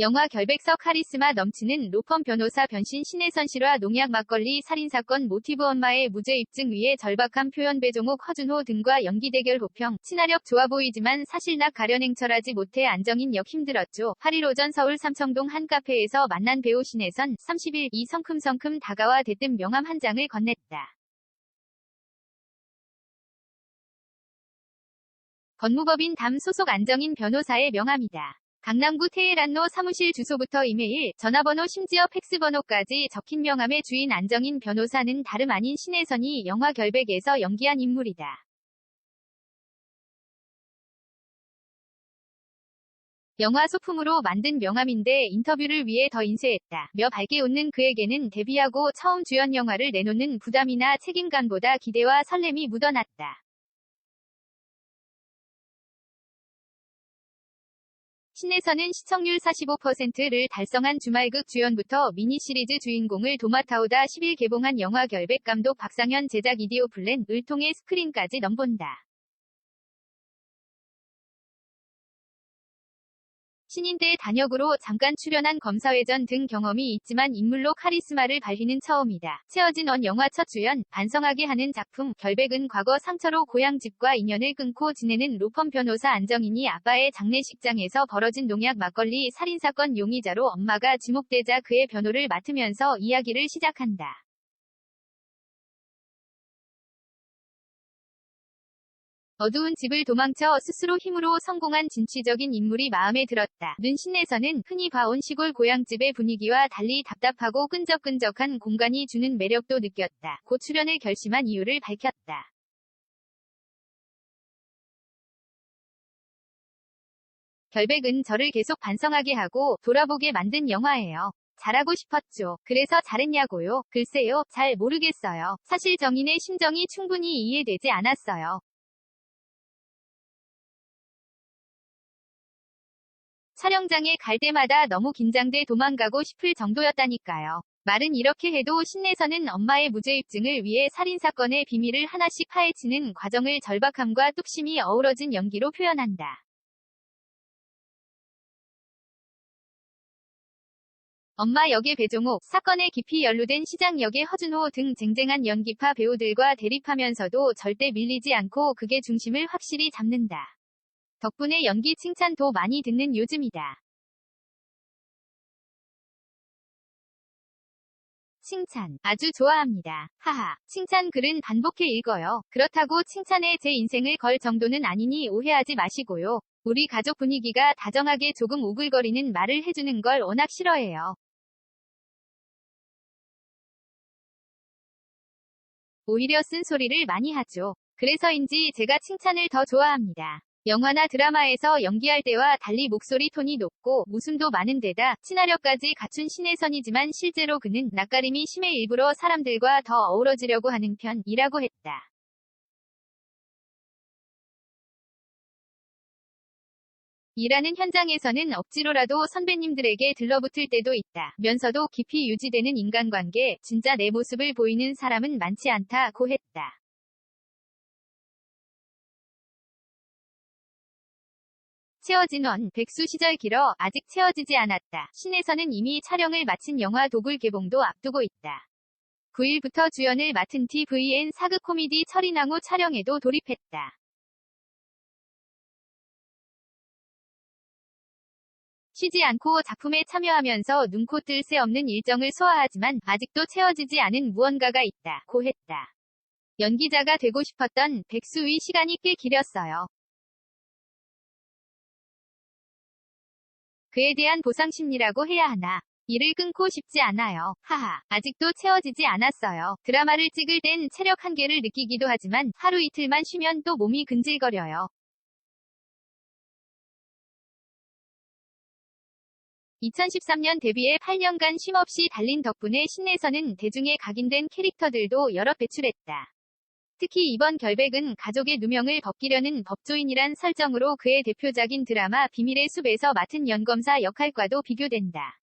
영화 결백석 카리스마 넘치는 로펌 변호사 변신 신혜선 실화 농약 막걸리 살인사건 모티브 엄마의 무죄 입증 위에 절박한 표현 배종욱 허준호 등과 연기 대결 호평 친화력 좋아 보이지만 사실 낙 가련 행철하지 못해 안정인 역 힘들었죠. 8일 오전 서울 삼청동 한 카페에서 만난 배우 신혜선 30일 이 성큼성큼 다가와 대뜸 명함 한 장을 건넸다. 법무법인 담 소속 안정인 변호사의 명함이다. 강남구 테헤란로 사무실 주소부터 이메일, 전화번호 심지어 팩스번호까지 적힌 명함의 주인 안정인 변호사는 다름 아닌 신혜선이 영화 결백에서 연기한 인물이다. 영화 소품으로 만든 명함인데 인터뷰를 위해 더 인쇄했다. 며 밝게 웃는 그에게는 데뷔하고 처음 주연 영화를 내놓는 부담이나 책임감보다 기대와 설렘이 묻어났다. 신에서는 시청률 45%를 달성한 주말극 주연부터 미니시리즈 주인공을 도맡아오다 10일 개봉한 영화 결백 감독 박상현 제작 이디오 플랜을 통해 스크린까지 넘본다. 신인대 단역으로 잠깐 출연한 검사회전 등 경험이 있지만 인물로 카리스마를 발휘는 처음이다. 채어진 언 영화 첫 주연, 반성하게 하는 작품, 결백은 과거 상처로 고향집과 인연을 끊고 지내는 로펌 변호사 안정인이 아빠의 장례식장에서 벌어진 농약 막걸리 살인사건 용의자로 엄마가 지목되자 그의 변호를 맡으면서 이야기를 시작한다. 어두운 집을 도망쳐 스스로 힘으로 성공한 진취적인 인물이 마음에 들었다. 눈신에서는 흔히 봐온 시골 고향집의 분위기와 달리 답답하고 끈적끈적한 공간이 주는 매력도 느꼈다. 고 출연을 결심한 이유를 밝혔다. 결백은 저를 계속 반성하게 하고 돌아보게 만든 영화예요. 잘하고 싶었죠. 그래서 잘했냐고요? 글쎄요, 잘 모르겠어요. 사실 정인의 심정이 충분히 이해되지 않았어요. 촬영장에 갈 때마다 너무 긴장돼 도망가고 싶을 정도였다니까요. 말은 이렇게 해도 신내서는 엄마의 무죄 입증을 위해 살인사건의 비밀을 하나씩 파헤치는 과정을 절박함과 뚝심이 어우러진 연기로 표현한다. 엄마 역의 배종욱, 사건에 깊이 연루된 시장 역의 허준호 등 쟁쟁한 연기파 배우들과 대립하면서도 절대 밀리지 않고 극의 중심을 확실히 잡는다. 덕분에 연기 칭찬도 많이 듣는 요즘이다. 칭찬. 아주 좋아합니다. 하하. 칭찬 글은 반복해 읽어요. 그렇다고 칭찬에 제 인생을 걸 정도는 아니니 오해하지 마시고요. 우리 가족 분위기가 다정하게 조금 오글거리는 말을 해주는 걸 워낙 싫어해요. 오히려 쓴소리를 많이 하죠. 그래서인지 제가 칭찬을 더 좋아합니다. 영화나 드라마에서 연기할 때와 달리 목소리 톤이 높고 웃음도 많은 데다 친화력까지 갖춘 신혜선이지만 실제로 그는 낯가림이 심해 일부러 사람들과 더 어우러지려고 하는 편이라고 했다. 일하는 현장에서는 억지로라도 선배님들에게 들러붙을 때도 있다. 면서도 깊이 유지되는 인간관계, 진짜 내 모습을 보이는 사람은 많지 않다고 했다. 채워진 원, 백수 시절 길어 아직 채워지지 않았다. 신에서는 이미 촬영을 마친 영화 도굴 개봉도 앞두고 있다. 9일부터 주연을 맡은 TVN 사극 코미디 철인왕후 촬영에도 돌입했다. 쉬지 않고 작품에 참여하면서 눈코 뜰 새 없는 일정을 소화하지만 아직도 채워지지 않은 무언가가 있다. 고 했다. 연기자가 되고 싶었던 백수의 시간이 꽤 길었어요. 그에 대한 보상 심리라고 해야 하나. 이를 끊고 싶지 않아요. 하하. 아직도 채워지지 않았어요. 드라마를 찍을 땐 체력 한계를 느끼기도 하지만 하루 이틀만 쉬면 또 몸이 근질거려요. 2013년 데뷔해 8년간 쉼없이 달린 덕분에 신내에서는 대중에 각인된 캐릭터들도 여러 배출했다. 특히 이번 결백은 가족의 누명을 벗기려는 법조인이란 설정으로 그의 대표작인 드라마 비밀의 숲에서 맡은 연검사 역할과도 비교된다.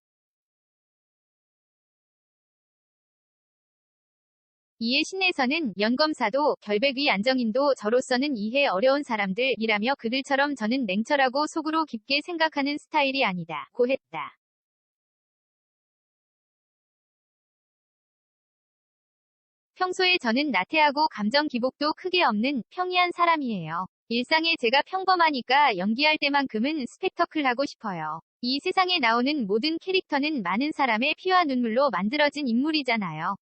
이에 신에서는 연검사도 결백의 안정인도 저로서는 이해 어려운 사람들이라며 그들처럼 저는 냉철하고 속으로 깊게 생각하는 스타일이 아니다. 고 했다. 평소에 저는 나태하고 감정 기복도 크게 없는 평이한 사람이에요. 일상에 제가 평범하니까 연기할 때만큼은 스펙터클 하고 싶어요. 이 세상에 나오는 모든 캐릭터는 많은 사람의 피와 눈물로 만들어진 인물이잖아요.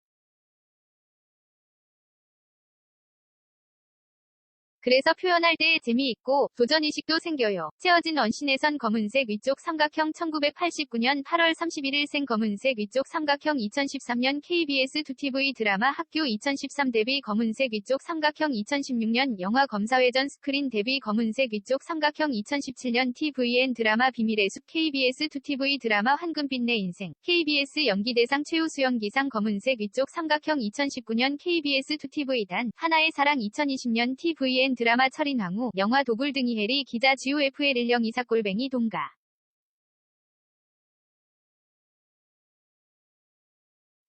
그래서 표현할 때 재미있고 도전의식도 생겨요. 채어진 원신에선 검은색 위쪽 삼각형 1989년 8월 31일 생 검은색 위쪽 삼각형 2013년 KBS 2TV 드라마 학교 2013 데뷔 검은색 위쪽 삼각형 2016년 영화 검사회전 스크린 데뷔 검은색 위쪽 삼각형 2017년 TVN 드라마 비밀의 숲 KBS 2TV 드라마 황금빛 내 인생 KBS 연기대상 최우수 연기상 검은색 위쪽 삼각형 2019년 KBS 2TV 단 하나의 사랑 2020년 TVN 드라마 철인왕후, 영화 도굴 등이 해리 기자 GOFL 1령2사 꼴뱅이 동가.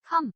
컴.